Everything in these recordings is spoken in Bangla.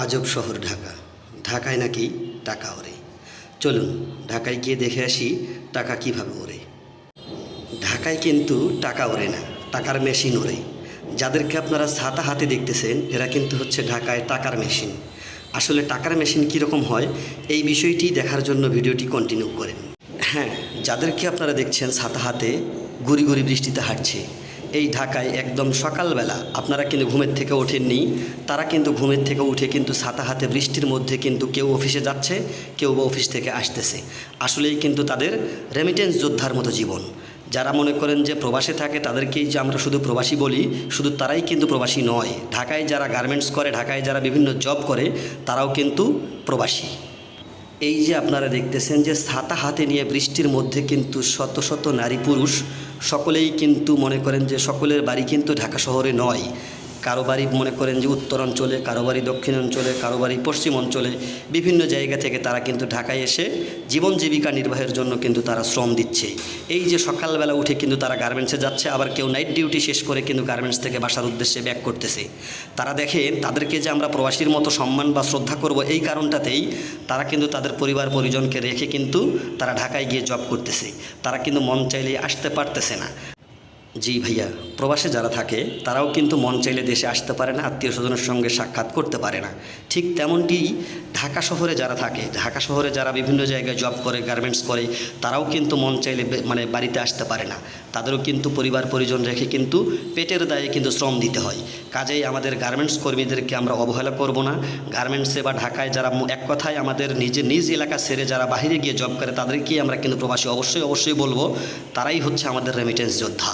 আজব শহর ঢাকা। ঢাকায় নাকি টাকা ওরে চলুন, ঢাকায় গিয়ে দেখে আসি টাকা কীভাবে ওরে ঢাকায় কিন্তু টাকা ওরে না, টাকার মেশিন ওরে যাদেরকে আপনারা ছাতা হাতে দেখতেছেন, এরা কিন্তু হচ্ছে ঢাকায় টাকার মেশিন। আসলে টাকার মেশিন কীরকম হয়, এই বিষয়টি দেখার জন্য ভিডিওটি কন্টিনিউ করেন। হ্যাঁ যাদেরকে আপনারা দেখছেন ছাতা হাতে, গুড়ি গুড়ি বৃষ্টিতে হাঁটছে। এই ঢাকায় একদম সকালবেলা, আপনারা কিন্তু ঘুমের থেকে ওঠেননি, তারা কিন্তু ঘুমের থেকে উঠে কিন্তু ছাতা হাতে বৃষ্টির মধ্যে কিন্তু কেউ অফিসে যাচ্ছে, কেউ বা অফিস থেকে আসতেছে। আসলেই কিন্তু তাদের রেমিটেন্স যোদ্ধার মতো জীবন। যারা মনে করেন যে প্রবাসে থাকে, তাদেরকেই যে আমরা শুধু প্রবাসী বলি, শুধু তারাই কিন্তু প্রবাসী নয়। ঢাকায় যারা গার্মেন্টস করে, ঢাকায় যারা বিভিন্ন জব করে, তারাও কিন্তু প্রবাসী। এই যে আপনারা দেখতেছেন যে ছাতা হাতে নিয়ে বৃষ্টির মধ্যে কিন্তু শত শত নারী পুরুষ সকলেই কিন্তু মনে করেন যে সকলের বাড়ি কিন্তু ঢাকা শহরে নয়। কারও বাড়ি মনে করেন যে উত্তর অঞ্চলে কারও বাড়ি দক্ষিণ অঞ্চলে কারও বাড়ি পশ্চিম অঞ্চলে, বিভিন্ন জায়গা থেকে তারা কিন্তু ঢাকায় এসে জীবন জীবিকা নির্বাহের জন্য কিন্তু তারা শ্রম দিচ্ছে। এই যে সকালবেলা উঠে কিন্তু তারা গার্মেন্টসে যাচ্ছে, আবার কেউ নাইট ডিউটি শেষ করে কিন্তু গার্মেন্টস থেকে বাসার উদ্দেশ্যে ব্যাক করতেছে। তারা দেখেন, তাদেরকে যে আমরা প্রবাসীর মতো সম্মান বা শ্রদ্ধা করব এই কারণটাতেই তারা কিন্তু তাদের পরিবার পরিজনকে রেখে কিন্তু তারা ঢাকায় গিয়ে জব করতেছে। তারা কিন্তু মন চাইলে আসতে পারতেছে না। জি ভাইয়া, প্রবাসে যারা থাকে, তারাও কিন্তু মন চাইলে দেশে আসতে পারে না আত্মীয় স্বজনের সঙ্গে সাক্ষাৎ করতে পারে না। ঠিক তেমনটি ঢাকা শহরে যারা থাকে, ঢাকা শহরে যারা বিভিন্ন জায়গায় জব করে গার্মেন্টস করে, তারাও কিন্তু মন চাইলে মানে বাড়িতে আসতে পারে না। তাদেরও কিন্তু পরিবার পরিজন রেখে কিন্তু পেটের দায়ে কিন্তু শ্রম দিতে হয়। কাজেই আমাদের গার্মেন্টস কর্মীদেরকে আমরা অবহেলা করব না। গার্মেন্টসে বা ঢাকায় যারা এক কথায় আমাদের নিজের নিজ এলাকা ছেড়ে যারা বাইরে গিয়ে জব করে, তাদেরকেই আমরা কিন্তু প্রবাসী, অবশ্যই অবশ্যই বলব, তারাই হচ্ছে আমাদের রেমিটেন্স যোদ্ধা।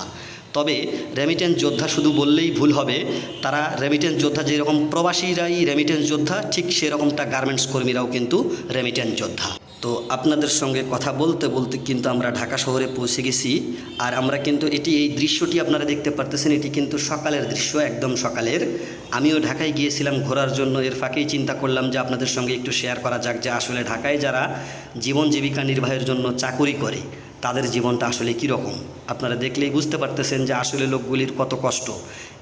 তবে রেমিটেন্স যোদ্ধা শুধু বললেই ভুল হবে। তারা রেমিটেন্স যোদ্ধা যেরকম প্রবাসীরাই রেমিটেন্স যোদ্ধা, ঠিক সেরকমটা গার্মেন্টস কর্মীরাও কিন্তু রেমিটেন্স যোদ্ধা। তো আপনাদের সঙ্গে কথা বলতে বলতে কিন্তু আমরা ঢাকা শহরে পৌঁছে গেছি। আর আমরা কিন্তু এটি, এই দৃশ্যটি আপনারা দেখতে পারতেছেন, এটি কিন্তু সকালের দৃশ্য, একদম সকালের। আমিও ঢাকায় গিয়েছিলাম ঘোরার জন্য, এর ফাঁকেই চিন্তা করলাম যে আপনাদের সঙ্গে একটু শেয়ার করা যাক যে আসলে ঢাকায় যারা জীবন জীবিকা নির্বাহের জন্য চাকুরি করে, তাদের জীবনটা আসলে কীরকম? আপনারা দেখলেই বুঝতে পারতেছেন যে আসলে লোকগুলির কত কষ্ট।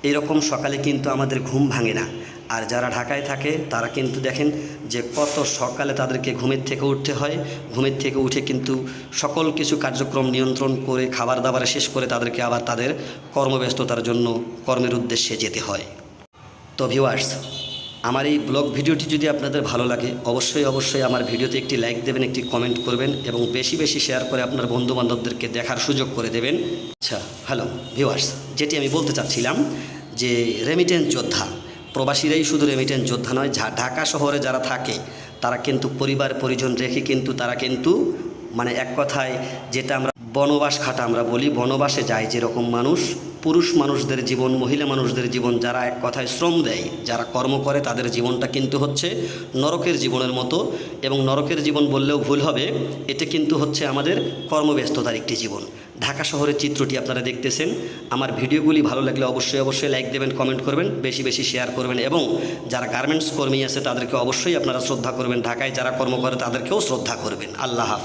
এরকম সকালে কিন্তু আমাদের ঘুম ভাঙে না। আর যারা ঢাকায় থাকে, তারা কিন্তু দেখেন যে কত সকালে তাদেরকে ঘুমের থেকে উঠতে হয়। ঘুমের থেকে উঠে কিন্তু সকল কিছু কার্যক্রম নিয়ন্ত্রণ করে খাবার দাবার শেষ করে তাদেরকে আবার তাদের কর্মব্যস্ততার জন্য কর্মের উদ্দেশ্যে যেতে হয়। তো ভিউয়ার্স আমার এই ব্লগ ভিডিওটি যদি আপনাদের ভালো লাগে, অবশ্যই অবশ্যই আমার ভিডিওতে একটি লাইক দেবেন, একটি কমেন্ট করবেন এবং বেশি বেশি শেয়ার করে আপনার বন্ধু বান্ধবদেরকে দেখার সুযোগ করে দেবেন। আচ্ছা হ্যালো ভিউয়ার্স যেটি আমি বলতে চাচ্ছিলাম যে রেমিটেন্স যোদ্ধা প্রবাসীরাই শুধু রেমিটেন্স যোদ্ধা নয় ঢাকা শহরে যারা থাকে, তারা কিন্তু পরিবার পরিজন রেখে কিন্তু তারা কিন্তু মানে এক কথায় যেটা আমরা বনবাস খাটা আমরা বলি। বনবাসে যায় যেরকম মানুষ, পুরুষ মানুষদের জীবন, মহিলা মানুষদের জীবন, যারা এক কথায় শ্রম দেয়, যারা কর্ম করে, তাদের জীবনটা কিন্তু হচ্ছে নরকের জীবনের মতো। এবং নরকের জীবন বললেও ভুল হবে এটা কিন্তু হচ্ছে আমাদের কর্মব্যস্ততার একটি জীবন। ঢাকা শহরের চিত্রটি আপনারা দেখতেছেন। আমার ভিডিওগুলি ভালো লাগলে অবশ্যই অবশ্যই লাইক দেবেন, কমেন্ট করবেন, বেশি বেশি শেয়ার করবেন এবং যারা গার্মেন্টস কর্মী আছে, তাদেরকে অবশ্যই আপনারা শ্রদ্ধা করবেন। ঢাকায় যারা কর্ম করে, তাদেরকেও শ্রদ্ধা করবেন। আল্লাহ হাফিজ।